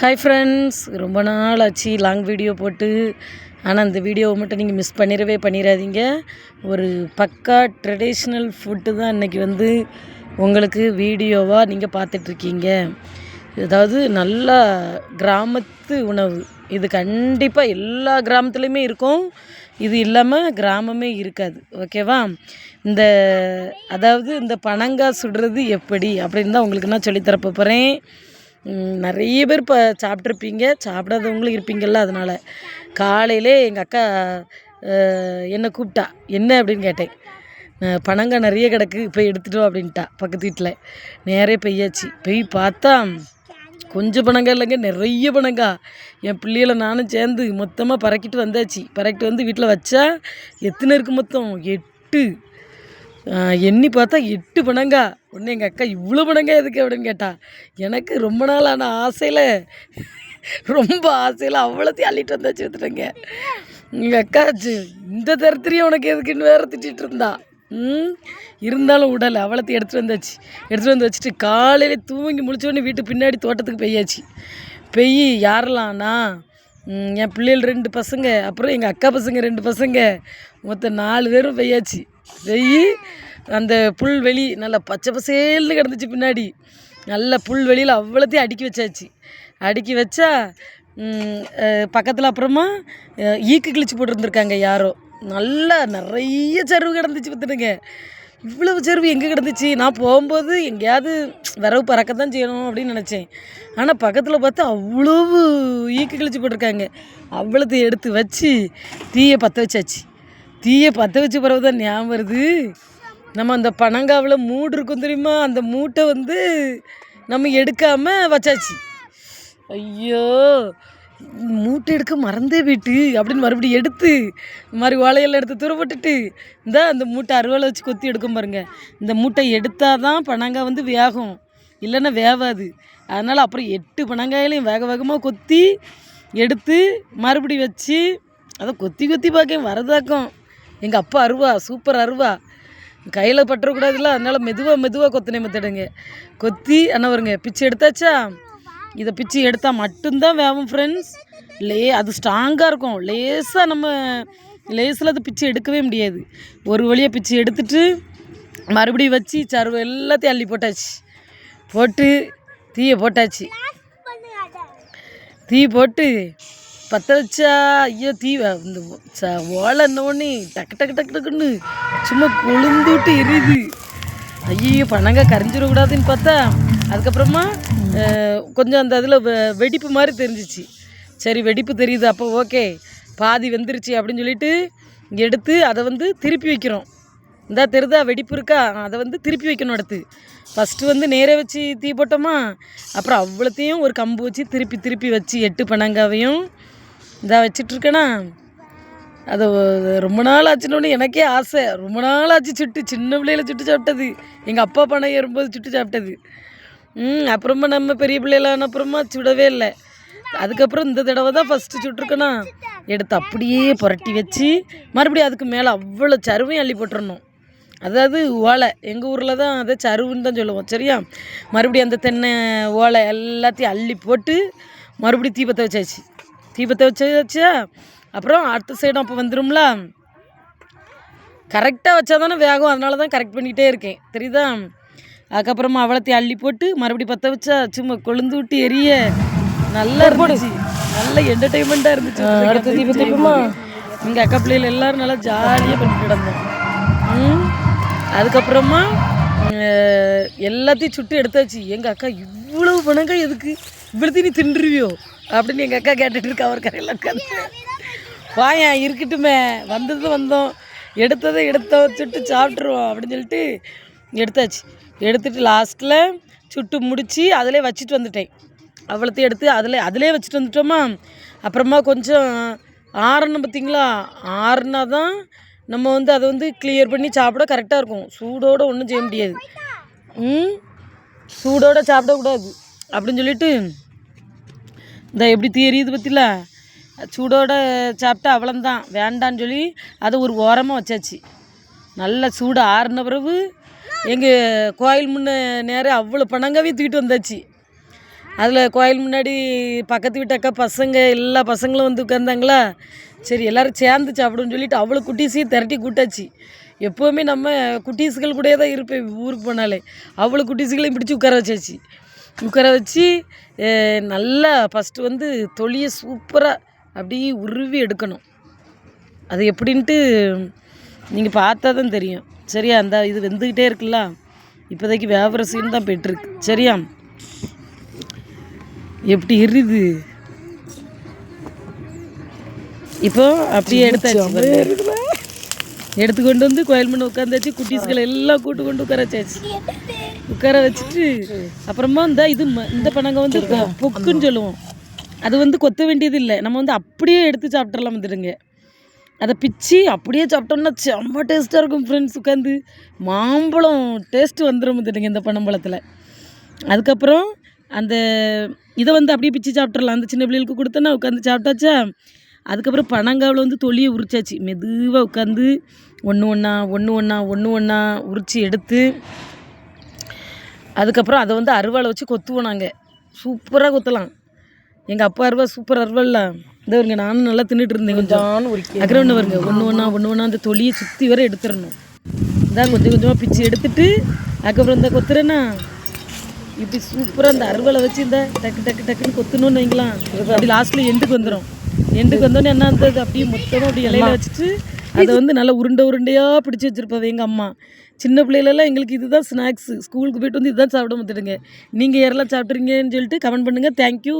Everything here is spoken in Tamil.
ஹாய் ஃப்ரெண்ட்ஸ் ரொம்ப நாள் ஆச்சு லாங் வீடியோ போட்டு ஆனால் அந்த வீடியோவை மட்டும் நீங்கள் மிஸ் பண்ணிடவே பண்ணிடாதீங்க. ஒரு பக்கா ட்ரெடிஷ்னல் ஃபுட்டு தான் இன்றைக்கி வந்து உங்களுக்கு வீடியோவாக நீங்கள் பார்த்துட்ருக்கீங்க. அதாவது நல்லா கிராமத்து உணவு. இது கண்டிப்பாக எல்லா கிராமத்துலேயுமே இருக்கும். இது இல்லாமல் கிராமமே இருக்காது. ஓகேவா இந்த அதாவது இந்த பனங்காய் சுடுறது எப்படி அப்படின்னு தான் உங்களுக்கு நான் சொல்லித்தரப்ப போகிறேன் நிறைய பேர் இப்போ சாப்பிட்ருப்பீங்க சாப்பிடாதவங்களும் இருப்பீங்கள்ல அதனால். காலையிலே எங்கள் அக்கா என்னை கூப்பிட்டா என்ன? அப்படின்னு கேட்டேன். அஹ், நிறைய கிடக்கு போய் எடுத்துட்டோம் அப்படின்ட்டா பக்கத்து வீட்டில் நேரே பெய்யாச்சு. பெய் பார்த்தா கொஞ்சம் பணங்க இல்லைங்க நிறைய பணங்கா என் பிள்ளைகளை நானும் சேர்ந்து மொத்தமாக பறக்கிட்டு வந்தாச்சு. பறக்கிட்டு வந்து வீட்டில் வச்சா எத்தனை இருக்குது மொத்தம்? எட்டு. எண்ணி பார்த்தா எட்டு பணங்கா உடனே எங்கள் அக்கா இவ்வளோ பணங்கா எதுக்கு அப்படின்னு கேட்டா எனக்கு ரொம்ப நாள் ஆசையில் ரொம்ப ஆசையில் அவ்வளோத்தையும் அள்ளிட்டு வந்தாச்சு வந்துட்டேங்க எங்கள் அக்கா இந்த தரத்துலேயும் உனக்கு எதுக்குன்னு வேற திட்டிகிட்டு இருந்தா? ம்? இருந்தாலும் விடலை அவ்வளோத்தையும் எடுத்துகிட்டு வந்தாச்சு. எடுத்துகிட்டு வந்து வச்சுட்டு காலையில் தூங்கி முடிச்சோடனே வீட்டு பின்னாடி தோட்டத்துக்கு பெய்யாச்சு பெய் யாரெல்லாம்னா என் பிள்ளைகள் ரெண்டு பசங்க அப்புறம் எங்கள் அக்கா பசங்க ரெண்டு பசங்க மொத்தம் நாலு பேரும் பெய்யாச்சு பெய் அந்த புல்வெளி நல்லா பச்சை பசேல்னு கிடந்துச்சு பின்னாடி. நல்ல புல்வெளியில் அவ்வளோத்தையும் அடுக்கி வச்சாச்சு. அடுக்கி வச்சா பக்கத்தில் அப்புறமா ஈக்கு கிழிச்சு போட்டிருந்துருக்காங்க யாரோ. நல்லா நிறைய சருவு கிடந்துச்சு பார்த்துடுங்க இவ்வளவு சருவு எங்கே கிடந்துச்சு? நான் போகும்போது எங்கேயாவது விரவு பறக்க தான் செய்யணும் அப்படின்னு நினச்சேன். ஆனால் பக்கத்தில் பார்த்தா அவ்வளவு ஈக்கு கிழிச்சு போட்டிருக்காங்க. அவ்வளோத்தையும் எடுத்து வச்சு தீயை பற்ற வச்சாச்சு. தீயை பற்ற வச்ச பிறகு தான் ஞாபகம் வருது. நம்ம அந்த பனங்காவில் மூடு இருக்கும் தெரியுமா? அந்த மூட்டை வந்து நம்ம எடுக்காமல் வச்சாச்சு. ஐயோ மூட்டை எடுக்க மறந்தே போயிட்டு அப்படின்னு மறுபடியும் எடுத்து இந்த மாதிரி ஓலையெல்லாம் எடுத்து தூர போட்டுட்டு இந்த அந்த மூட்டை அறுவலை வச்சு கொத்தி எடுக்கும் பாருங்கள் இந்த மூட்டை எடுத்தால் தான் பனங்காய் வந்து வேகும். இல்லைன்னா வேவாது. அதனால் அப்புறம் எட்டு பனங்காயிலையும் வேக வேகமாக கொத்தி எடுத்து மறுபடி வச்சு அதை கொத்தி கொத்தி பார்க்க வரதாக்கும். எங்கள் அப்பா அருவா சூப்பர் அருவா. கையில் பட்டுறக்கூடாதுல்ல அதனால் மெதுவாக மெதுவாக கொத்தினே மெத்தடுங்க. கொத்தி என்ன வருங்க பிச்சு எடுத்தாச்சா? இதை பிச்சு எடுத்தால் மட்டும்தான் வேகும் ஃப்ரெண்ட்ஸ் லே அது ஸ்ட்ராங்காக இருக்கும். லேசாக நம்ம லேசில் அது பிச்சு எடுக்கவே முடியாது. ஒரு வழியாக பிச்சு எடுத்துட்டு மறுபடியும் வச்சு சருவு எல்லாத்தையும் அள்ளி போட்டாச்சு. போட்டு தீயை போட்டாச்சு. தீ போட்டு பற்ற வச்சா ஐயோ தீ இந்த ச ஓலை என்னோடனே டக்கு டக்கு டக்கு டக்குன்னு சும்மா கொழுந்துட்டு எரியுது. ஐயோ பணங்க கரைஞ்சிடக்கூடாதுன்னு பார்த்தா அதுக்கப்புறமா கொஞ்சம் அந்த இதில் வெடிப்பு மாதிரி தெரிஞ்சிச்சு. சரி வெடிப்பு தெரியுது அப்போ ஓகே பாதி வெந்துருச்சு அப்படின்னு சொல்லிட்டு எடுத்து அதை வந்து திருப்பி வைக்கிறோம். இந்தா தெருதா வெடிப்பு இருக்கா? அதை வந்து திருப்பி வைக்கணும் அடுத்து. ஃபஸ்ட்டு வந்து நேரே வச்சு தீ போட்டோமா? அப்புறம் அவ்வளோத்தையும் ஒரு கம்பு வச்சு திருப்பி திருப்பி வச்சு எட்டு பனங்காவையும் இதாக வச்சிட்ருக்கேனா? அது ரொம்ப நாள் ஆச்சுன்னு எனக்கே ஆசை. ரொம்ப நாள் ஆச்சு சுட்டு சின்ன பிள்ளையில சுட்டு சாப்பிட்டது. எங்கள் அப்பா பணம் ஏறும்போது சுட்டு சாப்பிட்டது. ம் அப்புறமா நம்ம பெரிய பிள்ளைகளான அப்புறமா சுடவே இல்லை. அதுக்கப்புறம் இந்த தடவை தான் ஃபஸ்ட்டு சுட்டிருக்கேனா? எடுத்து அப்படியே புரட்டி வச்சு மறுபடியும் அதுக்கு மேலே அவ்வளோ சருவையும் அள்ளி போட்டுறணும். அதாவது ஓலை. எங்கள் ஊரில் தான் அதை சருவுன்னு தான் சொல்லுவோம் சரியா? மறுபடியும் அந்த தென்னை ஓலை எல்லாத்தையும் அள்ளி போட்டு மறுபடியும் தீபத்தை வச்சாச்சு. தீபத்தை வச்சாச்சா அப்புறம் அடுத்த சைடும் அப்போ வந்துரும்ல? கரெக்டாக வச்சா தானே வேகம். அதனால தான் கரெக்ட் பண்ணிக்கிட்டே இருக்கேன். தெரியுதா? அதுக்கப்புறமா அவ்வளோத்தையும் அள்ளி போட்டு மறுபடியும் பற்ற வச்சா சும்மா கொழுந்து விட்டு எரிய நல்லா இருந்துச்சு. நல்ல என்டர்டைன்மெண்ட்டாக இருந்துச்சு. அடுத்த தீபத்துக்குமா எங்கள் அக்கா பிள்ளைகள் எல்லாரும் நல்லா ஜாலியாக பண்ணிட்டு கிடந்தோம். ம்? அதுக்கப்புறமா எல்லாத்தையும் சுட்டு எடுத்தாச்சு. எங்கள் அக்கா இவ்வளவு பணங்க எதுக்கு? இவ்வளோத்தையும் நீ தின்றுவியோ? அப்படின்னு எங்கள் அக்கா கேட்டுட்டு இருக்கா அவர் கரையில் உட்காந்து வாயா இருக்கட்டுமே. வந்தது வந்தோம். எடுத்ததை எடுத்தோம் சுட்டு சாப்பிட்ருவோம் அப்படின்னு சொல்லிட்டு எடுத்தாச்சு. எடுத்துட்டு லாஸ்ட்டில் சுட்டு முடித்து அதிலே வச்சுட்டு வந்துட்டேன். அவ்வளோத்தையும் எடுத்து அதில் அதிலே வச்சுட்டு வந்துட்டோமா? அப்புறமா கொஞ்சம் ஆறணும் பார்த்தீங்களா ஆறுனா தான் நம்ம வந்து அதை வந்து கிளியர் பண்ணி சாப்பிட கரெக்டாக இருக்கும். சூடோடு ஒன்றும் செய்ய முடியாது. ம்? சூடோடு சாப்பிடக்கூடாது. அப்படின்னு சொல்லிட்டு இந்த எப்படி தெரியுது பற்றில சூடோட சாப்பிட்டா அவ்வளோந்தான் வேண்டான்னு சொல்லி அதை ஒரு ஓரமாக வச்சாச்சு. நல்ல சூடு ஆறின பிறகு எங்கள் கோயில் முன்னே நேரம் அவ்வளோ பணங்காவே தூக்கிட்டு வந்தாச்சு. அதில் கோயில் முன்னாடி பக்கத்து வீட்டு அக்கா பசங்க எல்லா பசங்களும் வந்து உட்காந்தாங்களா சரி எல்லோரும் சேர்ந்து சாப்பிடுன்னு சொல்லிட்டு அவ்வளோ குட்டீஸையும் திரட்டி கூட்டாச்சு. எப்போவுமே நம்ம குட்டீஸுகள் கூடயே தான் இருப்பேன் ஊருக்கு போனாலே. அவ்வளோ குட்டீஸுகளையும் பிடிச்சி உட்கார வச்சாச்சு. உட்கார வச்சு நல்லா ஃபஸ்ட்டு வந்து தொலியை சூப்பராக அப்படியே உருவி எடுக்கணும். அது எப்படின்ட்டு நீங்கள் பார்த்தா தான் தெரியும். சரியா? அந்த இது வெந்துக்கிட்டே இருக்குல்ல? இப்போதைக்கு வேவர சீன் தான் போயிட்டுருக்கு. சரியா? எப்படி எரியுது? இப்போ அப்படியே எடுத்தாச்சு. எடுத்து கொண்டு வந்து கோயில் மண்ணு உட்காந்தாச்சு குட்டீஸ்களை எல்லாம் கூட்டு கொண்டு உட்கார வச்சாச்சு உட்கார வச்சுட்டு அப்புறமா இந்த இது ம- இந்த பனங்க வந்து பொக்குன்னு சொல்லுவோம். அது வந்து கொத்த வேண்டியது இல்லை. நம்ம வந்து அப்படியே எடுத்து சாப்பிட்றலாம் வந்துடுங்க. அதை பிச்சு அப்படியே சாப்பிட்டோம்னா செம்ம டேஸ்ட்டாக இருக்கும் ஃப்ரெண்ட்ஸ் உட்காந்து மாம்பழம் டேஸ்ட்டு வந்துடும் வந்துடுங்க இந்த பனம்பழத்தில். அதுக்கப்புறம் அந்த இதை வந்து அப்படியே பிச்சு சாப்பிட்றலாம் அந்த சின்ன பிள்ளைகளுக்கு கொடுத்தோன்னா உட்காந்து சாப்பிட்டாச்சா? அதுக்கப்புறம் பனங்காவில் வந்து தொலியை உரிச்சாச்சு. மெதுவாக உட்காந்து ஒன்று ஒன்றா ஒன்று ஒன்றா ஒன்று ஒன்றா உரித்து எடுத்து அதுக்கப்புறம் அதை வந்து அருவாளை வச்சு கொத்துவோம் நாங்கள் சூப்பராக கொத்தலாம். எங்கள் அப்பா அருவா சூப்பர் அருவாள்ல இந்த வருங்க நானும் நல்லா தின்னுட்டு இருந்தேன் கொஞ்சம். ஒன்று வருங்க ஒன்று ஒன்றா ஒன்று ஒன்றா அந்த தொலியை சுற்றி வரை எடுத்துடணும். இதான் கொஞ்சம் கொஞ்சமாக பிச்சு எடுத்துட்டு அதுக்கப்புறம் இந்த கொத்துறேன்னா இப்படி சூப்பராக அந்த அருவாளை வச்சு இந்த டக்கு டக்கு டக்குன்னு கொத்தணும்னு வைங்களாம். அப்படி லாஸ்ட்டில் எண்டுக்கு வந்துடும் எண்டுக்கு வந்தோடனே என்ன அந்த அப்படியே மொத்தமாக அப்படி இலையில வச்சுட்டு அதை வந்து நல்லா உருண்டை உருண்டையாக பிடிச்சி வச்சிருப்பாங்க எங்கள் அம்மா. சின்ன பிள்ளைகளெல்லாம் எங்களுக்கு இதுதான் ஸ்நாக்ஸு ஸ்கூலுக்கு போயிட்டு வந்து இதுதான் சாப்பிட மாட்டுடுங்க நீங்கள் யாரெல்லாம் சாப்பிட்றீங்கன்னு சொல்லிட்டு கமெண்ட் பண்ணுங்கள் தேங்க்யூ